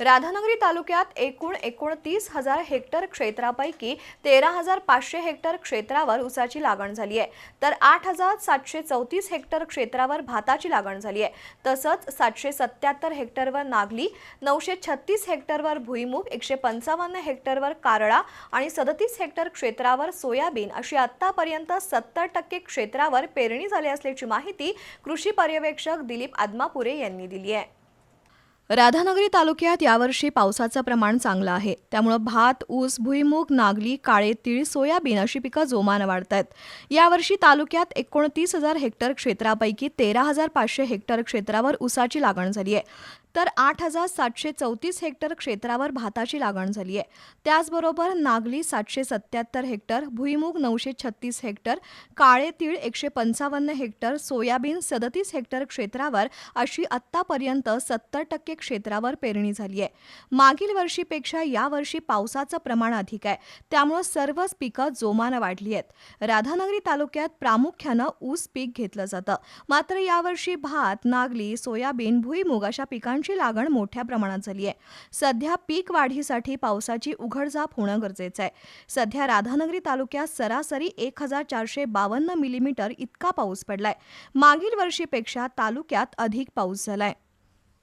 राधानगरी तालुक्यात एकूण एकोणतीस हजार हेक्टर क्षेत्रापैकी तेरा हजार पाचशे हेक्टर क्षेत्रावर ऊसाची लागण झाली आहे. तर आठ हजार सातशे चौतीस हेक्टर क्षेत्रावर भाताची लागण झाली आहे. तसंच सातशे सत्याहत्तर हेक्टरवर नागली नऊशे छत्तीस हेक्टरवर भुईमूग एकशे पंचावन्न हेक्टरवर कारळा आणि सदतीस हेक्टर क्षेत्रावर सोयाबीन अशी आत्तापर्यंत सत्तर टक्के क्षेत्रावर पेरणी झाली असल्याची माहिती कृषी पर्यवेक्षक दिलीप आदमापुरे यांनी दिली आहे. राधानगरी तालुक्यात यावर्षी पावसाचं प्रमाण चांगलं आहे. त्यामुळं भात ऊस भुईमूग नागली काळे तीळ सोयाबीन अशी पिकं जोमानं वाढत आहेत यावर्षी तालुक्यात एकोणतीस हजार हेक्टर क्षेत्रापैकी तेरा हजार पाचशे हेक्टर क्षेत्रावर ऊसाची लागण झाली आहे. तर आठ हजार सातशे चौतीस हेक्टर क्षेत्रावर भाताची लागण झाली आहे. त्याचबरोबर नागली सातशे सत्याहत्तर हेक्टर भुईमूग नऊशे छत्तीस हेक्टर काळे तीळ एकशे पंचावन्न हेक्टर सोयाबीन सदतीस हेक्टर क्षेत्रावर अशी आत्तापर्यंत सत्तर टक्के क्षेत्रावर पेरणी झाली आहे. मागील वर्षीपेक्षा यावर्षी पावसाचं प्रमाण अधिक आहे. त्यामुळं सर्वच पिकं जोमानं वाढली आहेत. राधानगरी तालुक्यात प्रामुख्यानं ऊस पीक घेतलं जातं. मात्र यावर्षी भात नागली सोयाबीन भुईमुग अशा पिकांची लागण मोठ्या प्रमाणात झाली आहे. सध्या पीक वाढीसाठी पावसाची उघडझाप होणं गरजेचं आहे. सध्या राधानगरी तालुक्यात सरासरी एक हजार चारशे बावन्न मिलीमीटर इतका पाऊस पडलाय. मागील वर्षीपेक्षा तालुक्यात अधिक पाऊस झालाय.